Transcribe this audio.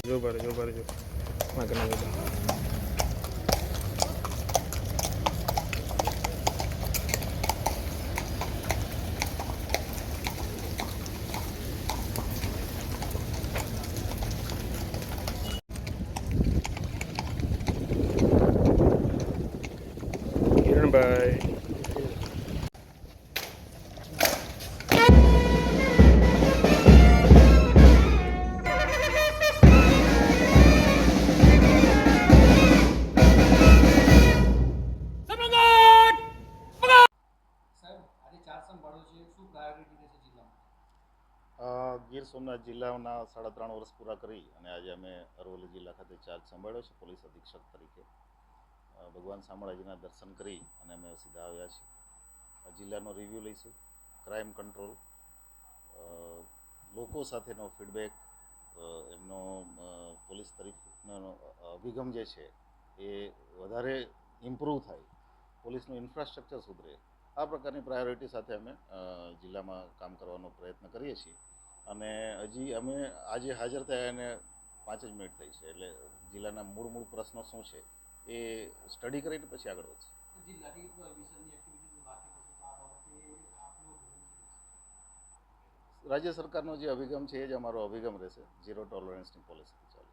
રહેજો ઉભા રહેજો ઉભા રહેજો માગે ના જજો ગીર સોમનાથ જિલ્લાના સાડા ત્રણ વર્ષ પૂરા કરી અને આજે અમે અરવલ્લી જિલ્લા ખાતે ચાર્જ સંભાળ્યો છે, પોલીસ અધિક્ષક તરીકે. ભગવાન શામળાજીના દર્શન કરી અને અમે સીધા આવ્યા છીએ. જિલ્લાનો રિવ્યૂ લઈશું ક્રાઇમ કંટ્રોલ લોકો સાથેનો ફીડબેક એમનો પોલીસ તરફનો અભિગમ જે છે એ વધારે ઇમ્પ્રૂવ થાય. પોલીસનું ઇન્ફ્રાસ્ટ્રક્ચર સુધરે. આ પ્રકારની પ્રાયોરિટી સાથે અમે જિલ્લામાં કામ કરવાનો પ્રયત્ન કરીએ છીએ. અને હજી અમે આજે હાજર થયા એને પાંચ જ મિનિટ થઈ છે એટલે જિલ્લાના મૂળ મૂળ પ્રશ્નો શું છે એ સ્ટડી કરીને પછી આગળ વધશે. રાજ્ય સરકારનો જે અભિગમ છે એ જ અમારો અભિગમ રહેશે ઝીરો ટોલરન્સની પોલિસી ચાલે